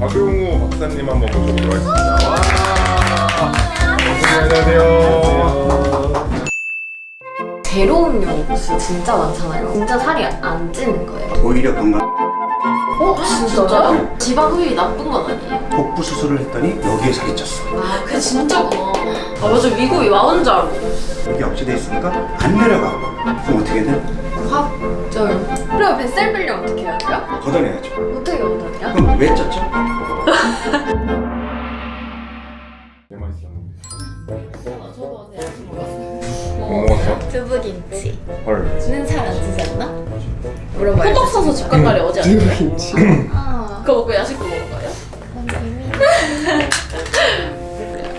박용우 박사님 한번 모셔보도록 하겠습니다. 와. 안녕하세요. 제로 음료 부스 진짜 많잖아요. 진짜 살이 안 찌는 거예요. 오히려 건강 어? 진짜요? 지방 흡입이 나쁜 건 아니에요? 복부 수술을 했더니 여기에 살이 쪘어 아, 그게 진짜구나. 아, 맞아. 미국이 와온 줄 알고. 여기 억제돼 있으니까 안 내려가 그럼 어떻게 돼? 확쪄요. 그럼 뱃살 불량 어떻게 해야 돼요? 걷어내야죠 어떻게 얻어내요? 그럼 왜 쪘죠? 네, 맛있었는데. 아, 저도 어제 야식 먹었어요. 뭐 먹었어? 두부김치. 헐. 는살안 찌지 않나? 물어봐요. 호떡 사서 집간 날이 어제 아니에요? 아. 그거 먹고 야식도 먹은 거예요?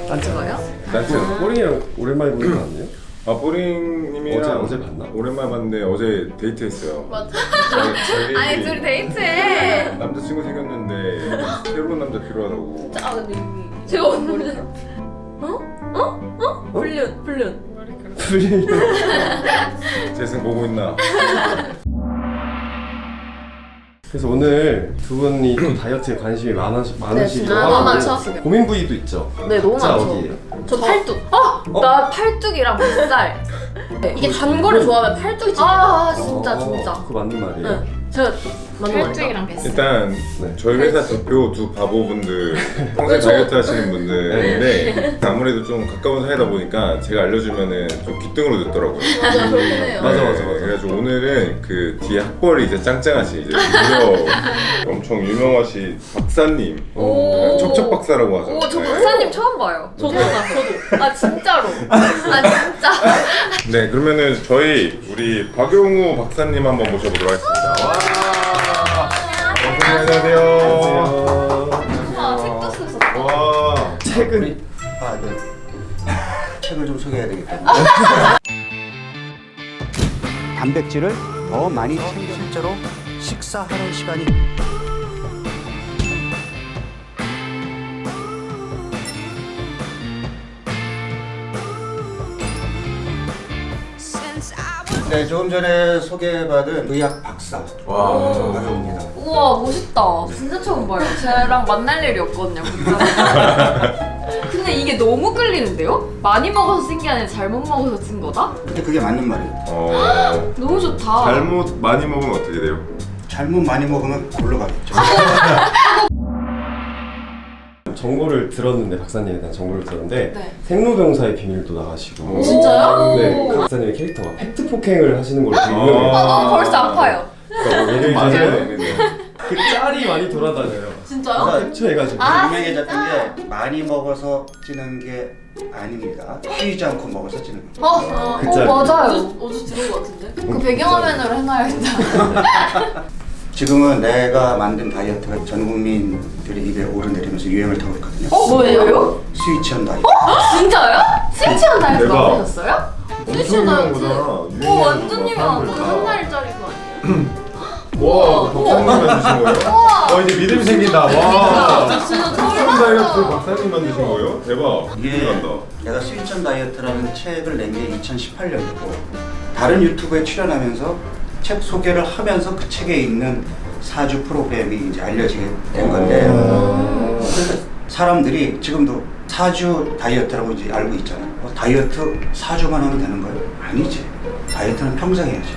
안 찍어요? 나트. 꼬링이랑 오랜만에 보는 거 아니에요? 아 보링님이랑 어제- 어제 봤나? 오랜만에 봤는데 어제 데이트했어요. 맞아. 저희- 저희 아니 둘이 데이트해. 남자친구 생겼는데 새로운 남자 필요하다고. 아 근데 이미 제가 오늘 어? 어? 어? 불륜 불륜. 재승 보고 있나? 그래서 오늘 두 분이 또 다이어트에 관심이 많으, 많으시기도 아, 하고 많죠. 고민 부위도 있죠. 네 너무 자, 많죠. 어디예요? 저 팔뚝. 어? 나 팔뚝이랑 뱃살. 이게 단 거를 좋아하면 팔뚝이 진짜. 아 진짜 어, 진짜. 그거 맞는 말이에요. 네. 맞는 팔뚝이랑 뱃살. 일단 네. 저희 회사 대표 두 바보분들 평생 다이어트 하시는 분들인데 아무래도 좀 가까운 사이다 보니까 제가 알려주면은 좀 귓등으로 듣더라고요. 맞아 그렇네요. 맞아, 맞아, 네, 맞아. 그래가지고 오늘은 그 뒤에 학벌이 이제 짱짱하신 이제 무려 엄청 유명하신 박사님 오. 척척 박사라고 하죠. 오, 저 네. 박사님 처음 봐요. 저도 저도. 아 진짜로. 아 진짜. 네 그러면은 저희 우리 박용우 박사님 한번 모셔보도록 하겠습니다. 와. 안녕하세요. 아 책도 쓰셨어. 와. 최근 아, 네. 책을 좀 소개해야 때문에 단백질을 더 많이 챙겨 실제로 식사하는 시간이 네, 조금 전에 소개받은 의학 박사 와. 박용입니다. 우와 멋있다. 진짜 처음 봐요. 쟤랑 만날 일이 없거든요. 진짜. 근데 이게 너무 끌리는데요? 많이 먹어서 찐게 아니라 잘못 먹어서 찐 거다? 근데 그게 맞는 말이에요. 어. 너무 좋다. 잘못 많이 먹으면 어떻게 돼요? 잘못 많이 먹으면 골로 가겠죠. 정보를 들었는데 박사님에 대한 정보를 들었는데 네. 생로병사의 비밀도 나가시고 진짜요? 네, 그 박사님의 캐릭터가 팩트 폭행을 하시는 걸로 되게 아. 유명해요. 아, 벌써 아파요. 그러니까 예를 맞아요. 들면 네. 그 짤이 많이 돌아다녀요. 진짜요? 캡처해가지고 아, 분명히 잡힌 게 많이 먹어서 찌는 게 아닙니다. 쉬지 않고 먹어서 찌는 겁니다. 어, 어, 그어 짤. 맞아요. 어제 들은 것 같은데. 그 배경화면으로 해놔야겠다. 지금은 내가 만든 다이어트가 전 국민들의 입에 오르내리면서 유행을 타고 있거든요. 어 뭐예요? 스위치한 다이어트. 진짜요? 스위치한 다이어트 대박. 만드셨어요? 스위치한 다이어트. 유명한 어. 완전 유명한 거. 사람들 다. 한 달짜리 거 아니에요? 와, 박사님 만드신 거예요? 와, 이제 믿음이 생긴다. 와. 진짜 처음 다이어트 박사님 만드신 거예요? 대박. 이게 간다. 내가 스위치한 다이어트라는 책을 낸 게 2018년이고 다른 유튜브에 출연하면서 책 소개를 하면서 그 책에 있는 사주 프로그램이 이제 알려지게 된 건데 그래서 사람들이 지금도 사주 다이어트라고 이제 알고 있잖아. 어, 다이어트 사주만 하면 되는 거예요? 아니지. 다이어트는 평생 해야지.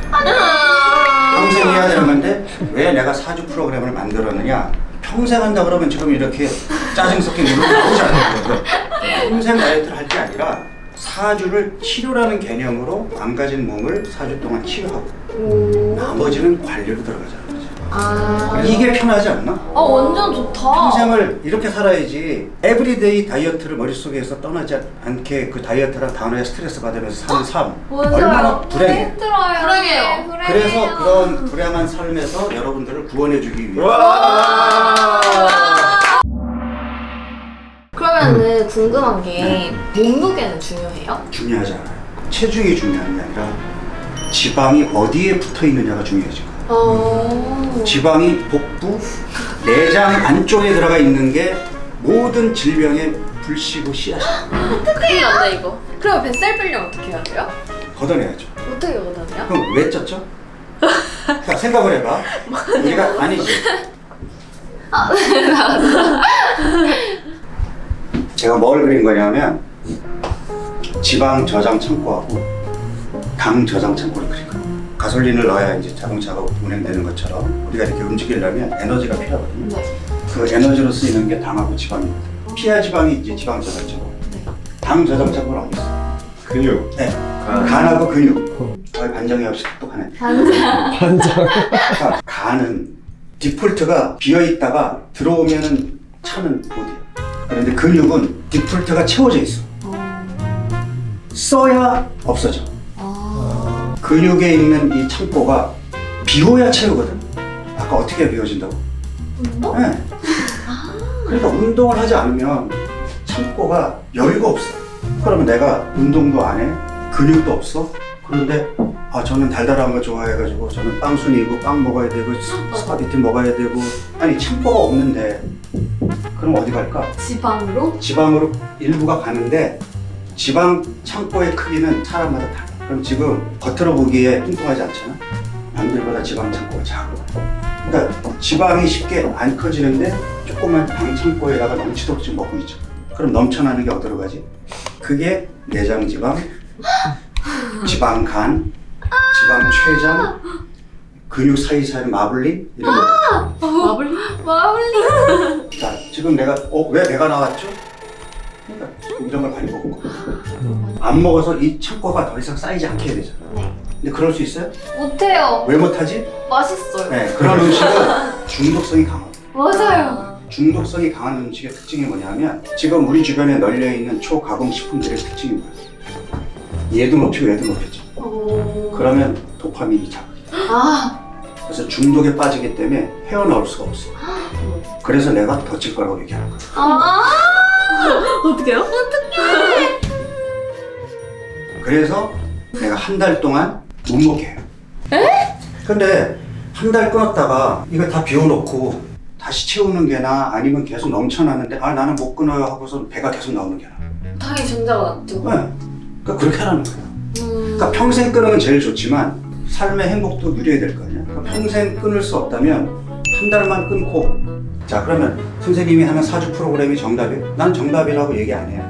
평생 해야 되는 건데 왜 내가 사주 프로그램을 만들었느냐? 평생 한다 그러면 지금 이렇게 짜증 섞인 눈으로 나오지 거거든. 평생 다이어트를 할 게 아니라 사주를 치료라는 개념으로 망가진 몸을 사주 동안 치료하고 나머지는 관리로 들어가자는 거지. 아, 이게 편하지 않나? 아 완전 좋다. 평생을 이렇게 살아야지 에브리데이 다이어트를 머릿속에서 떠나지 않게 그 다이어트란 단어에 스트레스 받으면서 사는 삶 얼마나 불행해 힘들어요. 불행해요. 그래서 그런 불행한 삶에서 여러분들을 구원해주기 위해 와. 그러면은 궁금한 게 몸무게는 중요해요? 중요하지 않아요 체중이 중요한 게 아니라 지방이 어디에 붙어 있느냐가 거예요 어. 지방이 복부, 내장 안쪽에 들어가 있는 게 모든 질병의 불씨고 씨앗이야 큰일 난다 이거. 그럼 뱃살 불량 어떻게 해야 돼요? 걷어내야죠 어떻게 거든요? 그럼 왜 쪘죠? 자, 생각을 해봐. 우리가 아니지. 제가 뭘 그린 거냐면 지방 저장 창고하고 당 저장 창고를 그린 거예요. 가솔린을 넣어야 이제 자동차가 운행되는 것처럼 우리가 이렇게 움직이려면 에너지가 필요하거든요. 네. 그 에너지로 쓰이는 게 당하고 지방입니다. 피하 지방이 이제 지방 저장 창고. 당 저장 창고는 어디 있어? 근육. 네. 간. 간하고 근육. 아, 반장이 없이 똑똑하네. 그러니까 간은 디폴트가 비어 있다가 들어오면은 차는 못해요. 그런데 근육은 디폴트가 채워져 있어. 써야 없어져. 아. 근육에 있는 이 창고가 비워야 채우거든. 아까 어떻게 비워진다고? 운동? 네. 그러니까 운동을 하지 않으면 창고가 여유가 없어. 그러면 내가 운동도 안 해, 근육도 없어. 그런데 아 저는 달달한 거 좋아해가지고 저는 빵순이고 빵 먹어야 되고 스- 스파게티 먹어야 되고 아니 창고가 없는데 그럼 어디 갈까? 지방으로? 지방으로 일부가 가는데 지방 창고의 크기는 사람마다 달라. 그럼 지금 겉으로 보기에 뚱뚱하지 않잖아. 남들보다 지방 창고가 작아. 그러니까 지방이 쉽게 안 커지는데 조그만 방 창고에다가 넘치도록 먹고 있죠. 그럼 넘쳐나는 게 어디로 가지? 그게 내장 지방, 지방 간, 지방 췌장, 근육 사이사이 마블링 이런 거. 마블링? 마블링? 자, 지금 내가 어, 왜 배가 나왔죠? 그러니까 이런 걸 많이 먹은 거. 안 먹어서 이 창고가 더 이상 쌓이지 않게 해야 되잖아. 네. 근데 그럴 수 있어요? 못해요. 왜 못하지? 맛있어요. 네, 그런 음식은 중독성이 강하고 맞아요. 중독성이 강한 음식의 특징이 뭐냐면 지금 우리 주변에 널려 있는 초가공 식품들의 특징이 뭐예요? 얘도 높이고 얘도 높였죠. 오. 그러면 도파민이 돼. 아. 그래서 중독에 빠지기 때문에 헤어나올 수가 없어. 그래서 내가 덧칠 거라고 얘기하는 거야. 아. 어떡해요? 그래서 내가 한 달 동안 못 먹게 해요. 근데 한 달 끊었다가 이거 다 비워놓고 다시 채우는 게 나아 아니면 계속 넘쳐나는데 아 나는 못 끊어요 하고서 배가 계속 나오는 게 나아. 당연히 전자가 낫죠. 네. 그러니까 그렇게 하라는 거예요. 음. 그러니까 평생 끊으면 제일 좋지만 삶의 행복도 누려야 될 거 아니야. 평생 끊을 수 없다면 한 달만 끊고 자 그러면 선생님이 하는 사주 프로그램이 정답이에요? 난 정답이라고 얘기 안 해요.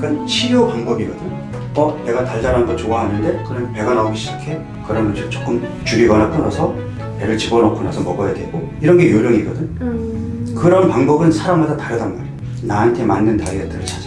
그건 치료 방법이거든. 어, 내가 달달한 거 좋아하는데 그럼 배가 나오기 시작해. 그러면 이제 조금 줄이거나 끊어서 배를 집어넣고 나서 먹어야 되고 이런 게 요령이거든. 음. 그런 방법은 사람마다 다르단 말이야. 나한테 맞는 다이어트를 찾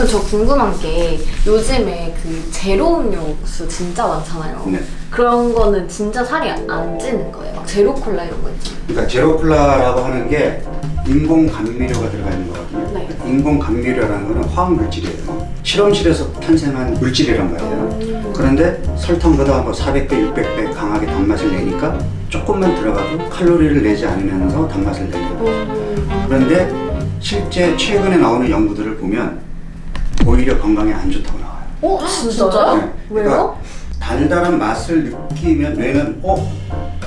그럼 저 궁금한 게 요즘에 그 제로 음료수 진짜 많잖아요. 네. 그런 거는 진짜 살이 안, 안 찌는 거예요. 막 제로 콜라 이런 거 있잖아요. 그러니까 제로콜라라고 하는 게 인공 감미료가 들어가 있는 거거든요. 네. 인공 감미료라는 거는 화학 물질이에요. 실험실에서 탄생한 물질이란 말이에요. 음. 그런데 설탕보다 뭐 400배, 600배 강하게 단맛을 내니까 조금만 들어가도 칼로리를 내지 않으면서 단맛을 내는 거예요. 음. 그런데 실제 최근에 나오는 연구들을 보면 오히려 건강에 안 좋다고 나와요. 어? 진짜요? 네. 왜요? 달달한 맛을 느끼면 뇌는 어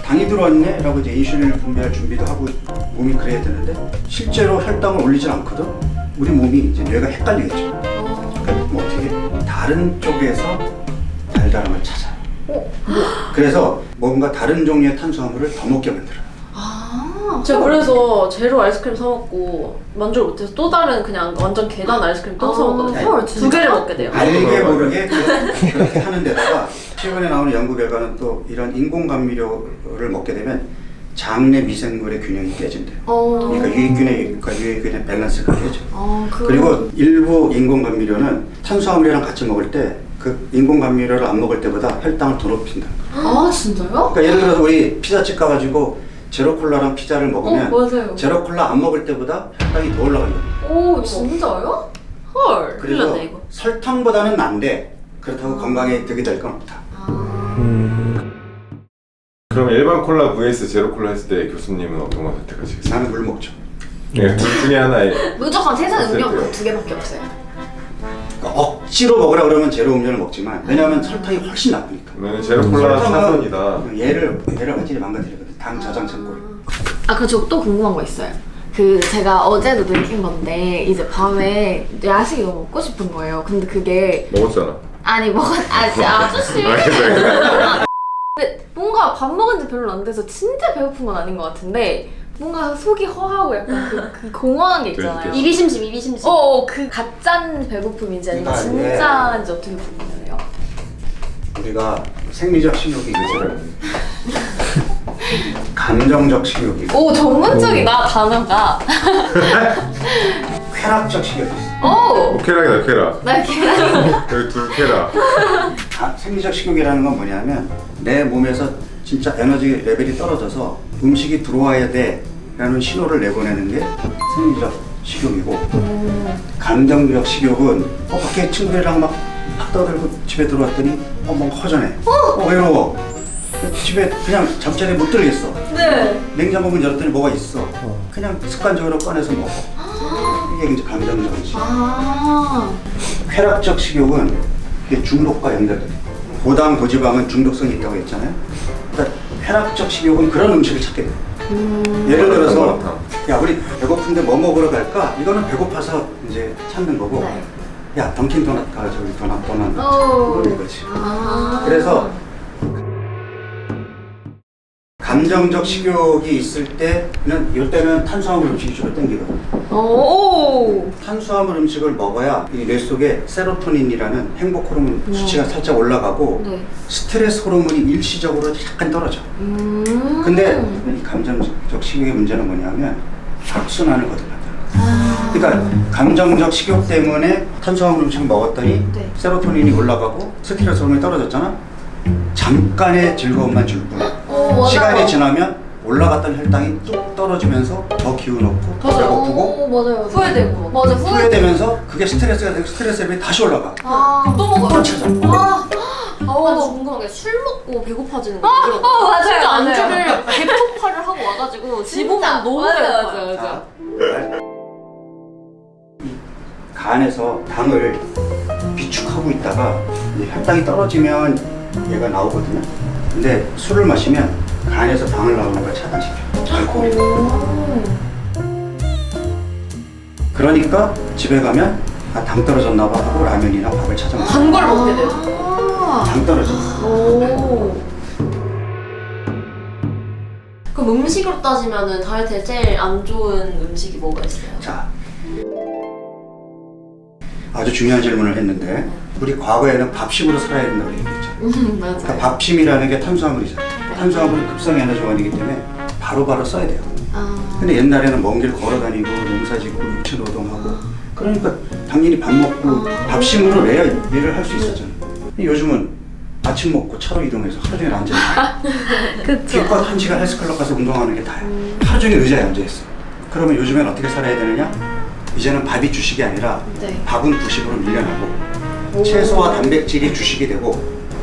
당이 들어왔네 라고 이제 인슐린을 분비할 준비도 하고 몸이 그래야 되는데 실제로 혈당을 올리질 않거든 우리 몸이 이제 뇌가 헷갈리겠죠 어. 그러니까 뭐 어떻게 다른 쪽에서 달달함을 찾아요 어? 그래서 뭔가 다른 종류의 탄수화물을 더 먹게 만들어요 아. 제가 그래서 제로 아이스크림 사 먹고 만족을 못해서 또 다른 그냥 완전 계단 아이스크림 또사 먹거든요. 헐, 두 개를 먹게 돼요. 알게 모르게 그- 그렇게 하는 데다가 최근에 나오는 연구 결과는 또 이런 인공 감미료를 먹게 되면 장 내 미생물의 균형이 깨진대요 어. 그러니까 유익균의 유익균의 밸런스가 깨져. 아, 그... 그리고 일부 인공 감미료는 탄수화물이랑 같이 먹을 때 그 인공 감미료를 안 먹을 때보다 혈당을 더 높인다. 아, 진짜요? 그러니까 예를 들어서 우리 피자집 가가지고 제로 콜라랑 피자를 먹으면 어, 맞아요. 제로 콜라 안 먹을 때보다 혈당이 더 올라간다. 오, 진짜요? 헐. 큰일 그래서 났네 이거. 설탕보다는 난데 그렇다고 건강에 득이 될 건 없다. 아. 그럼 일반 콜라 vs 제로 콜라 했을 때 교수님은 어떤 거 선택하시겠어요? 나는 물 먹죠. 네, 둘 중에 하나에 무조건 세상 음료 때요. 두 개밖에 없어요. 그러니까 억지로 먹으라 그러면 제로 음료를 먹지만 왜냐하면 설탕이 훨씬 나쁘니까. 그러면 제로 콜라 차선이다. 얘를 얘를 완전히 망가뜨리거든. 당 저장 창고를. 아, 그저또 궁금한 거 있어요. 그 제가 어제도 느낀 건데 이제 밤에 야식이 너무 먹고 싶은 거예요. 근데 그게 먹었잖아. 아니 먹었 아저씨 아저씨. 근데 뭔가 밥 먹은 지 별로 안 돼서 진짜 배고픈 건 아닌 것 같은데 뭔가 속이 허하고 약간 그, 그 공허한 게 있잖아요. 이비심심 이비심심. 어, 그 가짠 배고픔인지 아니면 그러니까 이게- 진짜인지 어떻게 보면요? 우리가 생리적 식욕이 있어요. 감정적 식욕이 있고 오, 전문적이다, 단어가. 쾌락적 식욕이 있어. 오! 쾌락이다 쾌락. 나 이렇게 여기 둘 쾌락. 아, 생리적 식욕이라는 건 뭐냐면 내 몸에서 진짜 에너지 레벨이 떨어져서 음식이 들어와야 돼라는 신호를 내보내는 게 생리적 식욕이고 감정적 식욕은 어, 밖에 친구들이랑 막, 막 떠들고 집에 들어왔더니 어, 뭔가 허전해 어, 외로워 집에 그냥 잠자리에 못 들겠어 네. 냉장고 문 열었더니 뭐가 있어 그냥 습관적으로 꺼내서 먹어 이게 이제 감정적 식욕 아. 쾌락적 식욕은 이게 중독과 연결돼. 고당 고지방은 중독성이 있다고 했잖아요. 그러니까 쾌락적 식욕은 그런 음식을 찾게 돼. 예를 들어서. 야 우리 배고픈데 뭐 먹으러 갈까? 이거는 배고파서 이제 찾는 거고. 네. 야 던킨 도넛 가 저기 도넛 도넛. 오. 이건 이거지. 아. 그래서 감정적 식욕이 있을 때는 이때는 탄수화물 음식이 주로 땡기거든. 오. 탄수화물 음식을 먹어야 이 뇌 속에 세로토닌이라는 행복 호르몬 수치가 살짝 올라가고 네. 스트레스 호르몬이 일시적으로 약간 떨어져. 음. 근데 이 감정적 식욕의 문제는 뭐냐면 악순환을 거듭한다. 그러니까 감정적 식욕 때문에 탄수화물 음식을 먹었더니 네. 세로토닌이 올라가고 스트레스 호르몬이 떨어졌잖아. 잠깐의 즐거움만 줄 뿐. 오, 맞아. 시간이 지나면 올라갔던 혈당이 뚝 떨어지면서 더 기운 없고 더 배고프고 오, 맞아요. 맞아요. 후회되고. 맞아, 후회. 후회되면서 그게 스트레스가 되고 스트레스 레벨이 다시 올라가. 아, 또 먹어요. 또 찾아. 아. 아, 나 어. 궁금한 게 술 먹고 배고파지는 거. 어, 맞아요. 진짜 맞아요. 안주를 대폭발을 하고 와가지고 집 오면 너무 맞아, 배고파요. 맞아, 맞아. 자, 이 간에서 당을 비축하고 있다가 이제 혈당이 떨어지면 얘가 나오거든요. 근데 술을 마시면 간에서 당을 나오는 걸 차단시켜. 알코올이. 그러니까 집에 가면 아, 당 떨어졌나 봐 하고 라면이나 밥을 찾아 먹어. 단걸 먹게 돼요. 아. 당 떨어져. 오. 그럼 음식으로 따지면은 다이어트에 제일 안 좋은 음식이 뭐가 있어요? 자, 아주 중요한 질문을 했는데 우리 과거에는 밥심으로 살아야 된다고 얘기했잖아요. 음, 그러니까 맞아요. 밥심이라는 게 탄수화물이잖아요. 탄수화물은 급성 에너지 원이기 때문에 바로 바로 써야 돼요. 아. 근데 옛날에는 먼 길 걸어 다니고 농사 짓고 육체 노동하고 그러니까 당연히 밥 먹고 밥심으로 내야 일을 할 수 있었잖아요. 근데 요즘은 아침 먹고 차로 이동해서 하루 종일 앉아 있고. 기껏 한 시간 헬스클럽 가서 운동하는 게 다야. 하루 종일 의자에 앉아 있어. 그러면 요즘엔 어떻게 살아야 되느냐? 이제는 밥이 주식이 아니라 네. 밥은 부식으로 밀려나고 채소와 단백질이 주식이 되고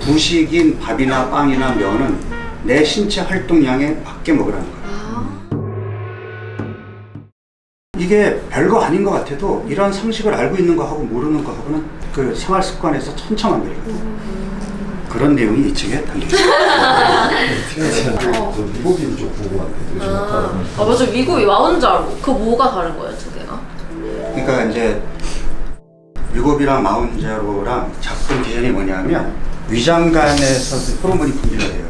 부식인 밥이나 빵이나 면은 내 신체 활동량에 맞게 먹으라는 거야. 이게 별거 아닌 것 같아도 이런 상식을 알고 있는 거하고 모르는 거하고는 그 생활 습관에서 천차만별이거든. 그런 내용이 이 책에 담겨 있어. 저 미국인 좀 궁금한데 아, 아 맞아 미국이 와운 줄 알고 그 뭐가 다른 거예요 두 개가? 그러니까 이제 뮤겁이랑 마운자로랑 작품 기전이 뭐냐면 위장관에서 호르몬이 분비가 돼요.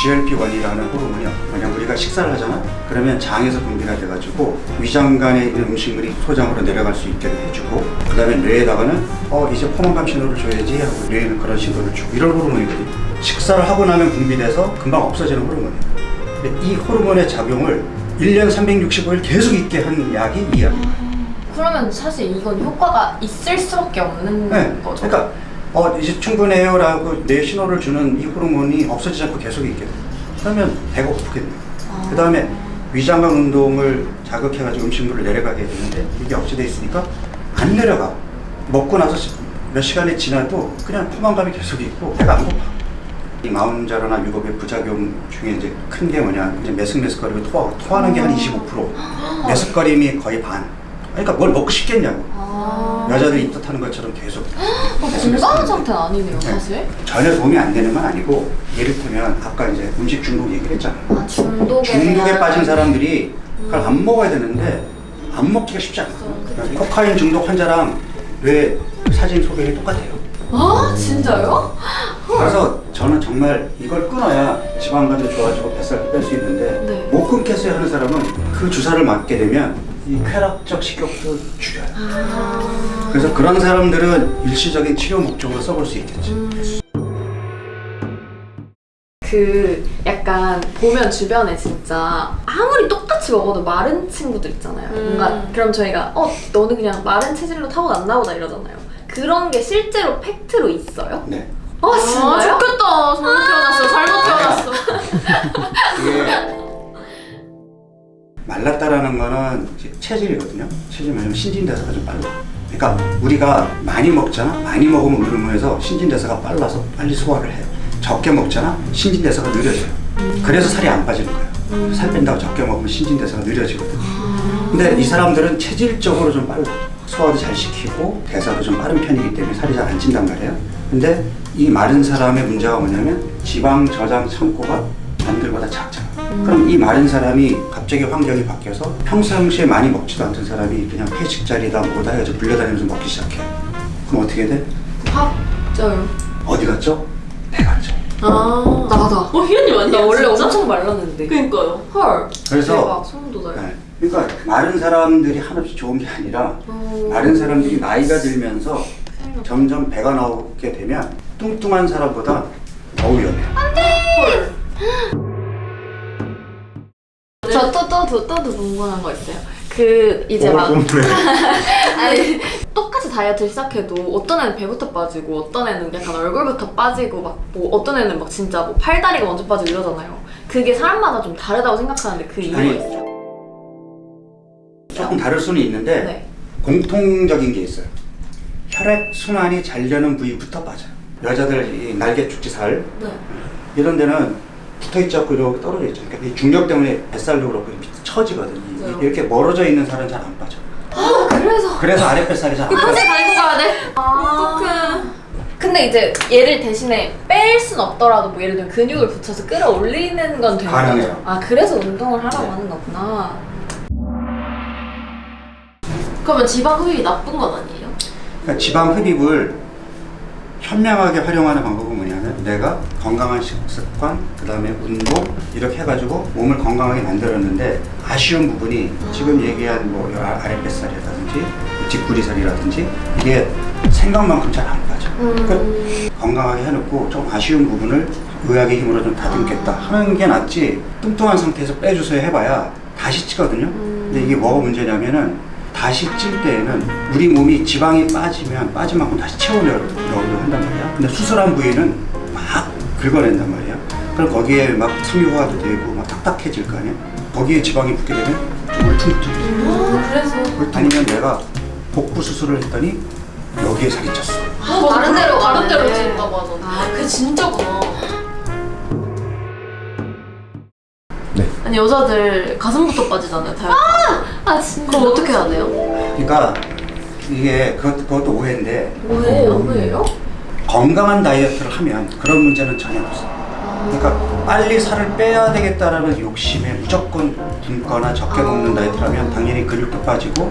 GLP-1이라는 호르몬이 뭐냐면 우리가 식사를 하잖아. 그러면 장에서 분비가 돼가지고 위장관에 있는 음식물이 소장으로 내려갈 수 있게 해주고 그 다음에 뇌에다가는 어 이제 포만감 신호를 줘야지 하고 뇌에는 그런 신호를 주고 이런 호르몬이거든요. 식사를 하고 나면 분비돼서 금방 없어지는 호르몬이에요. 근데 이 호르몬의 작용을 1년 365일 계속 있게 한 약이 이 약이에요. 그러면 사실 이건 효과가 있을 수밖에 없는 네. 거죠. 그러니까 어 이제 충분해요라고 내 신호를 주는 이 호르몬이 없어지지 않고 계속 있게 돼. 그러면 배가 고프겠네요. 그 다음에 위장관 운동을 자극해가지고 음식물을 내려가게 되는데 이게 억제돼 있으니까 안 내려가. 먹고 나서 시- 몇 시간이 지나도 그냥 포만감이 계속 있고 배가 안 고파. 이 마운자로나 유겁의 부작용 중에 이제 큰 게 뭐냐 이제 메스메스거리고 토하고 토하는 게 한 25% 메스거림이 거의 반. 그러니까 뭘 먹고 싶겠냐고. 아. 여자들이 입덧 하는 것처럼 계속 건강한 상태는 아니네요, 사실. 전혀 도움이 안 되는 건 아니고 예를들면 아까 이제 음식 중독 얘기를 했잖아 아, 중독에 중독에 대한- 빠진 사람들이 그걸 안 먹어야 되는데 안 먹기가 쉽지 않아 코카인 중독 환자랑 뇌 사진 소변이 똑같아요 아, 진짜요? 그래서 저는 정말 이걸 끊어야 지방간도 좋아지고 뱃살 뺄 수 있는데 네. 못 끊겠어요 하는 사람은 그 주사를 맞게 되면 이 쾌락적 식욕도 줄여요. 그래서 그런 사람들은 일시적인 치료 목적으로 써볼 수 있겠지. 그 약간 보면 주변에 진짜 아무리 똑같이 먹어도 마른 친구들 있잖아요. 음. 뭔가 그럼 저희가 어 너는 그냥 마른 체질로 타고났나 보다 이러잖아요. 그런 게 실제로 팩트로 있어요? 네. 아 진짜요? 좋겠다. 잘못 태어났어. 잘못 태어났어. 이게 말랐다라는 거는 체질이거든요. 체질 말하면 신진대사가 좀 빨라. 그러니까 우리가 많이 먹잖아. 많이 먹으면 으르면서 신진대사가 빨라서 빨리 소화를 해요. 적게 먹잖아. 신진대사가 느려져요. 그래서 살이 안 빠지는 거예요. 살 뺀다고 적게 먹으면 신진대사가 느려지거든. 근데 이 사람들은 체질적으로 좀 빨라. 소화도 잘 시키고 대사도 좀 빠른 편이기 때문에 살이 잘 안 찐단 말이에요. 근데 이 마른 사람의 문제가 뭐냐면 지방 저장 창고가 남들보다 작잖아. 그럼 이 마른 사람이 갑자기 환경이 바뀌어서 평상시에 많이 먹지도 않던 사람이 그냥 회식 자리다 뭐다 해서 불려다니면서 먹기 시작해. 그럼 어떻게 돼? 밥 쪄요. 어디 갔죠? 배 갔죠. 아. 나다. 어, 희연님 아니에요? 나 원래 진짜? 엄청 말랐는데. 그니까요. 헐. 그래서 대박 소름 돋아요. 네. 그러니까 마른 사람들이 한없이 좋은 게 아니라 마른 사람들이 나이가 들면서 점점 배가 나오게 되면 뚱뚱한 사람보다 더 위험해. 헐. 저 또 또 또 또 궁금한 거 있어요. 그 이제 어, 막. 아니 똑같이 다이어트 시작해도 어떤 애는 배부터 빠지고 어떤 애는 약간 얼굴부터 빠지고 막 뭐 어떤 애는 막 진짜 뭐 팔다리가 먼저 빠지고 이러잖아요. 그게 사람마다 좀 다르다고 생각하는데 그 이유가 아니, 있어요. 조금 다를 수는 있는데 네. 공통적인 게 있어요. 혈액 순환이 잘 되는 부위부터 빠져요. 여자들 이 날개 축지 살 네. 이런 데는 붙어 있지 않고 이렇게 떨어져 있죠. 그러니까 이 중력 때문에 뱃살도 그렇고 밑에 처지거든. 이- 맞아요. 이렇게 멀어져 있는 살은 잘 안 빠져. 아 그래서 그래서 아랫 뱃살이 잘 안 빠져. 끝까지 갈고 가야 돼. 아. 어떡해. 근데 이제 얘를 대신에 뺄 순 없더라도 뭐 예를 들면 근육을 붙여서 끌어올리는 건 되는 가능해요. 거죠? 아 그래서 운동을 하라고 네. 하는 거구나. 그러면 지방 흡입이 나쁜 건 아니에요? 그러니까 지방 흡입을 현명하게 활용하는 방법은 뭐냐면 내가 건강한 식습관, 그 다음에 운동 이렇게 해가지고 몸을 건강하게 만들었는데 아쉬운 부분이 지금 얘기한 뭐 아- 아랫뱃살이라든지 뒷구리살이라든지 이게 생각만큼 잘 안 빠져. 그러니까 건강하게 해놓고 좀 아쉬운 부분을 의학의 힘으로 좀 다듬겠다 하는 게 낫지 뚱뚱한 상태에서 빼주세요 해봐야 다시 찌거든요. 근데 이게 뭐가 문제냐면은 다시 찔 때에는 우리 몸이 지방이 빠지면 빠진 만큼 다시 채우려고 한단 말이야. 근데 수술한 부위는 막 긁어낸단 말이야. 그럼 거기에 막 섬유화도 되고 막 딱딱해질 거 아니야. 거기에 지방이 붙게 되면 좀 울퉁불퉁. 아, 그래서. 아니면 내가 복부 수술을 했더니 여기에 살이 쪘어. 아, 맞아. 다른 데로 다른 데로. 찐다고 하잖아. 아, 그게 진짜구나. 네. 아니, 여자들 가슴부터 빠지잖아요, 다이어트. 아 진짜. 그럼 어떻게 해야 돼요? 그러니까 이게 그것, 그것도 오해인데 뭐예요? 뭐예요? 건강한 다이어트를 하면 그런 문제는 전혀 없어. 그러니까 빨리 살을 빼야 되겠다라는 욕심에 무조건 굶거나 적게 먹는 다이어트를 하면 당연히 근육도 빠지고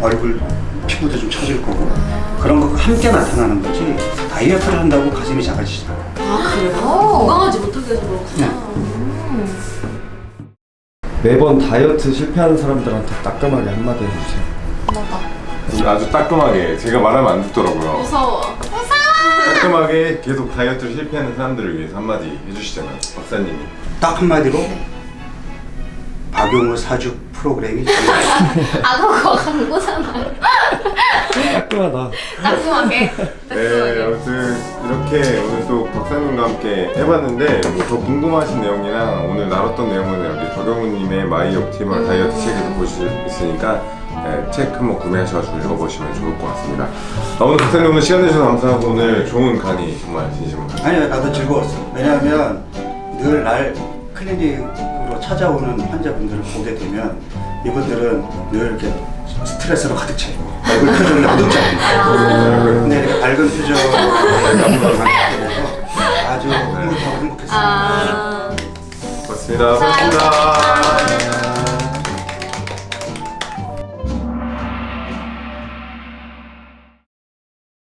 얼굴 피부도 좀 처질 거고 그런 거 함께 나타나는 거지 다이어트를 한다고 가슴이 작아지지 않아. 아, 그래요? 어. 건강하지 못하게 해서 그렇구나. 매번 다이어트 실패하는 사람들한테 따끔하게 한마디 해주세요. 아주 따끔하게 제가 말하면 안 듣더라고요. 무서워. 따끔하게 계속 다이어트를 실패하는 사람들을 위해서 한마디 해주시잖아요, 박사님이. 딱 한마디로 박용호 사주 프로그램이 아 그거 광고잖아요. 따끔하다. 따끔하게. 네, 아무튼 이렇게 오늘 또 박사님과 함께 해봤는데 뭐더 궁금하신 내용이나 오늘 나눴던 내용은 여기 박영훈님의 마이 옵티멀 다이어트 책에서 보실 수 있으니까 네, 책 한번 구매하셔서 읽어보시면 좋을 것 같습니다. 아, 오늘 박사님 오늘 시간 내주셔서 감사하고 오늘 좋은 강의 정말 진심으로 감사합니다. 아니 나도 즐거웠어. 왜냐하면 늘 날 클리닉으로 찾아오는 환자분들을 보게 되면 이분들은 늘 이렇게 스트레스로 가득 차 있고 얼굴 표정이 어둡지 않고 근데 이렇게 밝은 표정으로 남들을 만나서 아주 행복하고 행복했습니다. 아. 고맙습니다. 고맙습니다.